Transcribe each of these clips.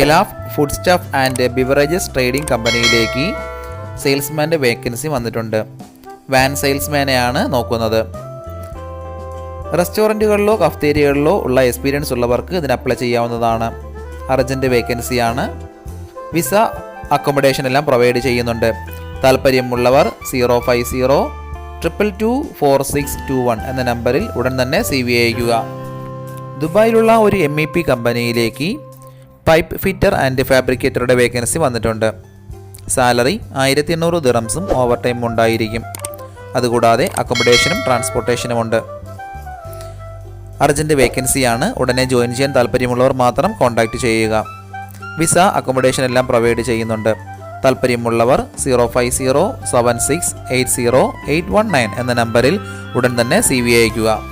Elaf food staff and beverages trading കമ്പനിയിലേക്ക് സെയിൽസ്മാന്റെ vacancy വന്നിട്ടുണ്ട്. വാൻ സെയിൽസ്മാനെയാണ് നോക്കുന്നത്. റെസ്റ്റോറന്റുകളിലോ കഫ്തേരിയകളിലോ ഉള്ള എക്സ്പീരിയൻസ് ഉള്ളവർക്ക് ഇതിന് അപ്ലൈ ചെയ്യാവുന്നതാണ്. അർജന്റ് വേക്കൻസിയാണ് വിസ അക്കോമഡേഷൻ എല്ലാം പ്രൊവൈഡ് ചെയ്യുന്നുണ്ട്. താല്പര്യമുള്ളവർ zero five zero triple two four six two one എന്ന നമ്പറിൽ ഉടൻ തന്നെ സി വി അയക്കുക ദുബായിലുള്ള ഒരു എം ഇ പി കമ്പനിയിലേക്ക് പൈപ്പ് ഫിറ്റർ ആൻഡ് ഫാബ്രിക്കേറ്ററുടെ വേക്കൻസി വന്നിട്ടുണ്ട്. സാലറി ആയിരത്തി എണ്ണൂറ് ദിറംസും ഓവർ ടൈം ഉണ്ടായിരിക്കും. അതുകൂടാതെ അക്കോമഡേഷനും ട്രാൻസ്പോർട്ടേഷനും ഉണ്ട്. അർജന്റ് വേക്കൻസിയാണ് ഉടനെ ജോയിൻ ചെയ്യാൻ താല്പര്യമുള്ളവർ മാത്രം കോൺടാക്റ്റ് ചെയ്യുക. വിസ അക്കോമഡേഷൻ എല്ലാം പ്രൊവൈഡ് ചെയ്യുന്നുണ്ട്. താല്പര്യമുള്ളവർ zero five zero seven six eight zero eight one nine എന്ന നമ്പറിൽ ഉടൻ തന്നെ സി വി അയക്കുക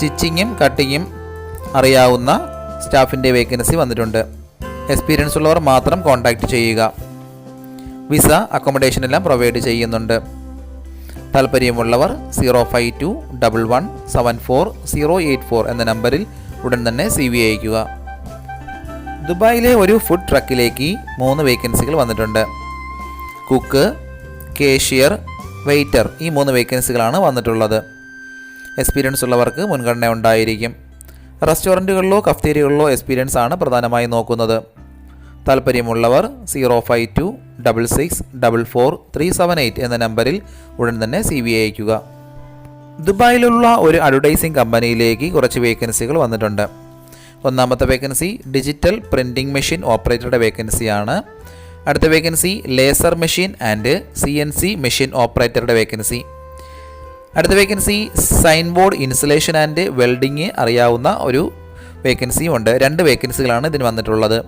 സ്റ്റിച്ചിങ്ങും കട്ടിങ്ങും അറിയാവുന്ന സ്റ്റാഫിന്റെ വേക്കൻസി വന്നിട്ടുണ്ട്. എക്സ്പീരിയൻസ് ഉള്ളവർ മാത്രം കോൺടാക്റ്റ് ചെയ്യുക. വിസ അക്കോമഡേഷൻ എല്ലാം പ്രൊവൈഡ് ചെയ്യുന്നുണ്ട്. താല്പര്യമുള്ളവർ zero five two double one seven four zero eight four എന്ന നമ്പറിൽ ഉടൻ തന്നെ സി വി അയക്കുക ദുബായിലെ ഒരു ഫുഡ് ട്രക്കിലേക്ക് മൂന്ന് വേക്കൻസികൾ വന്നിട്ടുണ്ട്. കുക്ക് കേഷ്യർ വെയ്റ്റർ ഈ മൂന്ന് വേക്കൻസികളാണ് വന്നിട്ടുള്ളത്. എക്സ്പീരിയൻസ് ഉള്ളവർക്ക് മുൻഗണന ഉണ്ടായിരിക്കും. റെസ്റ്റോറന്റുകളിലോ കഫ്തേരികളിലോ എക്സ്പീരിയൻസ് ആണ് പ്രധാനമായി നോക്കുന്നത്. താല്പര്യമുള്ളവർ zero five two double six double four three seven eight എന്ന നമ്പറിൽ ഉടൻ തന്നെ സി വി അയക്കുക ദുബായിലുള്ള ഒരു അഡ്വർടൈസിംഗ് കമ്പനിയിലേക്ക് കുറച്ച് വേക്കൻസികൾ വന്നിട്ടുണ്ട്. ഒന്നാമത്തെ വേക്കൻസി ഡിജിറ്റൽ പ്രിന്റിംഗ് മെഷീൻ ഓപ്പറേറ്ററുടെ വേക്കൻസിയാണ്. അടുത്ത vacancy laser machine and C N C machine ഓപ്പറേറ്ററുടെ vacancy. അടുത്ത vacancy sign board insulation and welding അറിയാവുന്ന ഒരു വേക്കൻസിയും ഉണ്ട്. രണ്ട് വേക്കൻസികളാണ് ഇതിന് വന്നിട്ടുള്ളത്.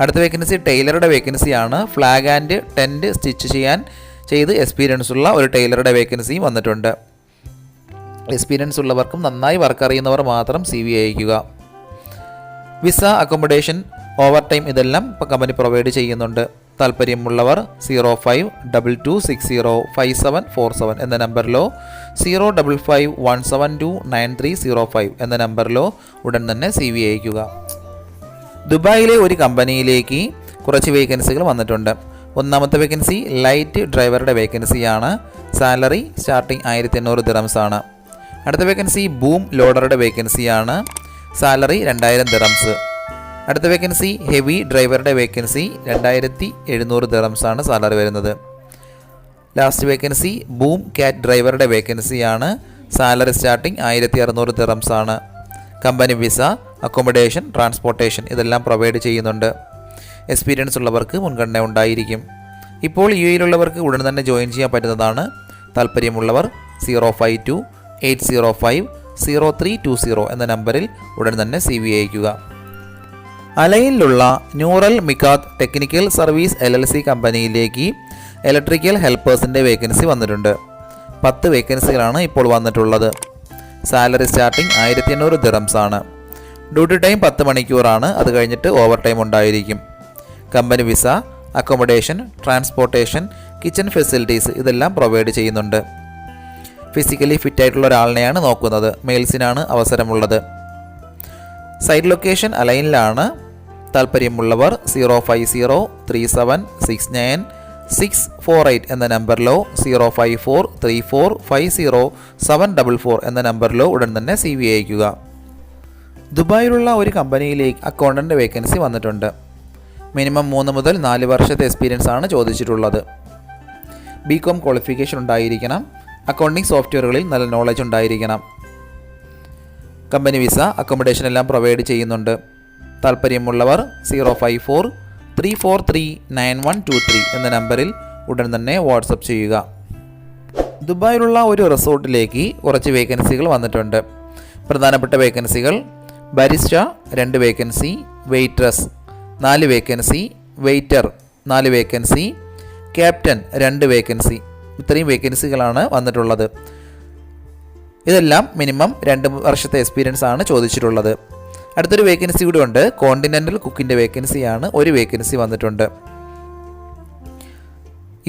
അടുത്ത വേക്കൻസി ടൈലറുടെ വേക്കൻസിയാണ് ഫ്ലാഗ് ആൻഡ് ടെന്റ് സ്റ്റിച്ച് ചെയ്യാൻ ചെയ്ത് എക്സ്പീരിയൻസ് ഉള്ള ഒരു ടൈലറുടെ വേക്കൻസിയും വന്നിട്ടുണ്ട്. എക്സ്പീരിയൻസ് ഉള്ളവർക്കും നന്നായി വർക്ക് അറിയുന്നവർ മാത്രം സി വി അയക്കുക വിസ അക്കോമഡേഷൻ ഓവർ ടൈം ഇതെല്ലാം കമ്പനി പ്രൊവൈഡ് ചെയ്യുന്നുണ്ട്. താല്പര്യമുള്ളവർ zero five double two six zero five seven four seven എന്ന നമ്പറിലോ zero double five one seven two nine three zero five എന്ന നമ്പറിലോ ഉടൻ തന്നെ സി വി അയക്കുക ദുബായിലെ ഒരു കമ്പനിയിലേക്ക് കുറച്ച് വേക്കൻസികൾ വന്നിട്ടുണ്ട്. ഒന്നാമത്തെ വേക്കൻസി ലൈറ്റ് ഡ്രൈവറുടെ വേക്കൻസിയാണ്. സാലറി സ്റ്റാർട്ടിംഗ് ആയിരത്തി എണ്ണൂറ് ദിറംസ് ആണ് അടുത്ത വേക്കൻസി ബൂം ലോഡറുടെ വേക്കൻസിയാണ്. സാലറി രണ്ടായിരം ദിറംസ്. അടുത്ത വേക്കൻസി ഹെവി ഡ്രൈവറുടെ വേക്കൻസി രണ്ടായിരത്തി എഴുന്നൂറ് ആണ് സാലറി വരുന്നത്. ലാസ്റ്റ് വേക്കൻസി ബൂം കാറ്റ് ഡ്രൈവറുടെ വേക്കൻസിയാണ് സാലറി സ്റ്റാർട്ടിംഗ് ആയിരത്തി അറുന്നൂറ് ആണ്. കമ്പനി വിസ അക്കോമഡേഷൻ ട്രാൻസ്പോർട്ടേഷൻ ഇതെല്ലാം പ്രൊവൈഡ് ചെയ്യുന്നുണ്ട്. എക്സ്പീരിയൻസ് ഉള്ളവർക്ക് മുൻഗണന ഉണ്ടായിരിക്കും. ഇപ്പോൾ യു എയിലുള്ളവർക്ക് ഉടൻ തന്നെ ജോയിൻ ചെയ്യാൻ പറ്റുന്നതാണ്. താല്പര്യമുള്ളവർ zero five two eight zero five zero three two zero എന്ന നമ്പറിൽ ഉടൻ തന്നെ സി വി അയക്കുക അലയിലുള്ള ന്യൂറൽ മിക്കാത്ത് technical service L L C കമ്പനിയിലേക്ക് ഇലക്ട്രിക്കൽ ഹെൽപ്പേഴ്സിന്റെ വേക്കൻസി വന്നിട്ടുണ്ട്. പത്ത് വേക്കൻസികളാണ് ഇപ്പോൾ വന്നിട്ടുള്ളത്. സാലറി സ്റ്റാർട്ടിംഗ് ആയിരത്തി എണ്ണൂറ് ദിറംസ് ആണ് ഡ്യൂട്ടി ടൈം പത്ത് മണിക്കൂറാണ്. അത് കഴിഞ്ഞിട്ട് ഓവർ ടൈം ഉണ്ടായിരിക്കും. Company visa accommodation transportation kitchen facilities ഇതെല്ലാം പ്രൊവൈഡ് ചെയ്യുന്നുണ്ട്. ഫിസിക്കലി ഫിറ്റ് ആയിട്ടുള്ള ഒരാളിനെയാണ് നോക്കുന്നത്. മെയിൽസിനാണ് അവസരമുള്ളത്. സൈറ്റ് ലൊക്കേഷൻ അലൈനിലാണ്. താല്പര്യമുള്ളവർ zero five zero three seven six nine six four eight എന്ന നമ്പറിലോ zero five four three four five zero seven double four എന്ന നമ്പറിലോ ഉടൻ തന്നെ സി വി അയക്കുക ദുബായിലുള്ള ഒരു കമ്പനിയിലേക്ക് അക്കൗണ്ടന്റ് വേക്കൻസി വന്നിട്ടുണ്ട്. മിനിമം മൂന്ന് മുതൽ നാല് വർഷത്തെ എക്സ്പീരിയൻസ് ആണ് ചോദിച്ചിട്ടുള്ളത്. ബി കോം ക്വാളിഫിക്കേഷൻ ഉണ്ടായിരിക്കണം. അക്കൗണ്ടിംഗ് സോഫ്റ്റ്വെയറുകളിൽ നല്ല നോളജ് ഉണ്ടായിരിക്കണം. കമ്പനി വിസ അക്കോമഡേഷൻ എല്ലാം പ്രൊവൈഡ് ചെയ്യുന്നുണ്ട്. താല്പര്യമുള്ളവർ zero five four three four three nine one two three എന്ന നമ്പറിൽ ഉടൻ തന്നെ വാട്സപ്പ് ചെയ്യുക. ദുബായിലുള്ള ഒരു റിസോർട്ടിലേക്ക് കുറച്ച് വേക്കൻസികൾ വന്നിട്ടുണ്ട്. പ്രധാനപ്പെട്ട വേക്കൻസികൾ ബാരിസ്റ്റ രണ്ട് വേക്കൻസി വെയിറ്റ്രസ് നാല് വേക്കൻസി വെയിറ്റർ നാല് വേക്കൻസി ക്യാപ്റ്റൻ രണ്ട് വേക്കൻസി. ഇത്രയും വേക്കൻസികളാണ് വന്നിട്ടുള്ളത്. ഇതെല്ലാം മിനിമം രണ്ട് വർഷത്തെ എക്സ്പീരിയൻസ് ആണ് ചോദിച്ചിട്ടുള്ളത്. അടുത്തൊരു വേക്കൻസി കൂടി ഉണ്ട്. കോണ്ടിനെന്റൽ കുക്കിന്റെ വേക്കൻസിയാണ് ഒരു വേക്കൻസി വന്നിട്ടുണ്ട്.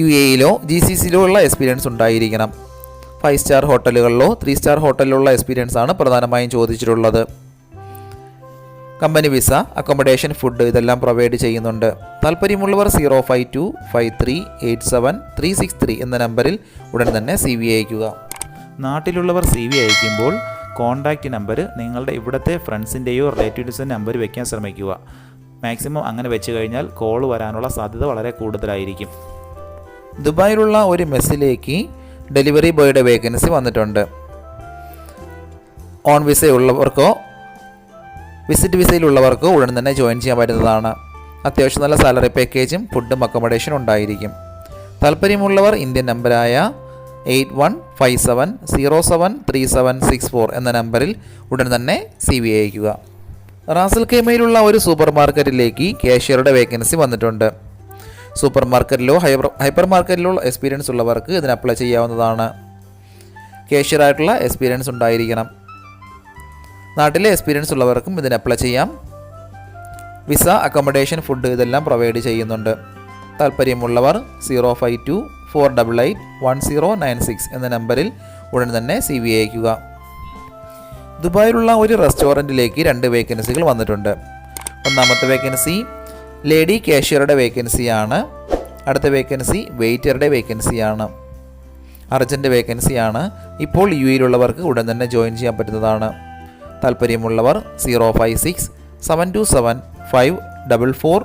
യു എയിലോ ജി സി സിയിലോ ഉള്ള എക്സ്പീരിയൻസ് ഉണ്ടായിരിക്കണം. ഫൈവ് സ്റ്റാർ ഹോട്ടലുകളിലോ ത്രീ സ്റ്റാർ ഹോട്ടലിലുള്ള എക്സ്പീരിയൻസ് ആണ് പ്രധാനമായും ചോദിച്ചിട്ടുള്ളത്. കമ്പനി വിസ അക്കോമഡേഷൻ ഫുഡ് ഇതെല്ലാം പ്രൊവൈഡ് ചെയ്യുന്നുണ്ട്. താല്പര്യമുള്ളവർ zero five two five three eight seven three six three എന്ന നമ്പറിൽ ഉടൻ തന്നെ സി വി അയക്കുക നാട്ടിലുള്ളവർ സി വി അയക്കുമ്പോൾ കോൺടാക്റ്റ് നമ്പർ നിങ്ങളുടെ ഇവിടുത്തെ ഫ്രണ്ട്സിന്റെയോ റിലേറ്റീവ്സിന്റെ നമ്പർ വയ്ക്കാൻ ശ്രമിക്കുക. മാക്സിമം അങ്ങനെ വെച്ച് കഴിഞ്ഞാൽ കോൾ വരാനുള്ള സാധ്യത വളരെ കൂടുതലായിരിക്കും. ദുബായിലുള്ള ഒരു മെസ്സിലേക്ക് ഡെലിവറി ബോയുടെ വേക്കൻസി വന്നിട്ടുണ്ട്. ഓൺ വിസയുള്ളവർക്കോ വിസിറ്റ് വിസയിലുള്ളവർക്കോ ഉടൻ തന്നെ ജോയിൻ ചെയ്യാൻ പറ്റുന്നതാണ്. അത്യാവശ്യം നല്ല സാലറി പാക്കേജും ഫുഡും അക്കോമഡേഷനും ഉണ്ടായിരിക്കും. താല്പര്യമുള്ളവർ ഇന്ത്യൻ നമ്പറായ eight one five seven zero seven three seven six four എന്ന നമ്പറിൽ ഉടൻ തന്നെ സി വി അയക്കുക റാസൽ കേമയിലുള്ള ഒരു സൂപ്പർ മാർക്കറ്റിലേക്ക് കാഷ്യറുടെ വേക്കൻസി വന്നിട്ടുണ്ട്. സൂപ്പർ മാർക്കറ്റിലോ ഹൈപ്പർ ഹൈപ്പർ മാർക്കറ്റിലോ എക്സ്പീരിയൻസ് ഉള്ളവർക്ക് ഇതിന് അപ്ലൈ ചെയ്യാവുന്നതാണ്. കാഷ്യറായിട്ടുള്ള എക്സ്പീരിയൻസ് ഉണ്ടായിരിക്കണം. നാട്ടിലെ എക്സ്പീരിയൻസ് ഉള്ളവർക്കും ഇതിന് അപ്ലൈ ചെയ്യാം. വിസ അക്കോമഡേഷൻ ഫുഡ് ഇതെല്ലാം പ്രൊവൈഡ് ചെയ്യുന്നുണ്ട്. താല്പര്യമുള്ളവർ zero five two four double eight one zero nine six എന്ന നമ്പറിൽ ഉടൻ തന്നെ സി വി അയക്കുക ദുബായിലുള്ള ഒരു റെസ്റ്റോറന്റിലേക്ക് രണ്ട് വേക്കൻസികൾ വന്നിട്ടുണ്ട്. ഒന്നാമത്തെ വേക്കൻസി ലേഡി കാഷ്യറുടെ വേക്കൻസിയാണ്. അടുത്ത വേക്കൻസി വെയിറ്ററുടെ വേക്കൻസിയാണ്. അർജന്റ് വേക്കൻസിയാണ്. ഇപ്പോൾ യു എയിലുള്ളവർക്ക് ഉടൻ തന്നെ ജോയിൻ ചെയ്യാൻ പറ്റുന്നതാണ്. താല്പര്യമുള്ളവർ zero five six seven two seven five double four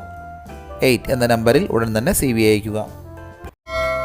eight എന്ന നമ്പറിൽ ഉടൻ തന്നെ സി വി അയക്കുക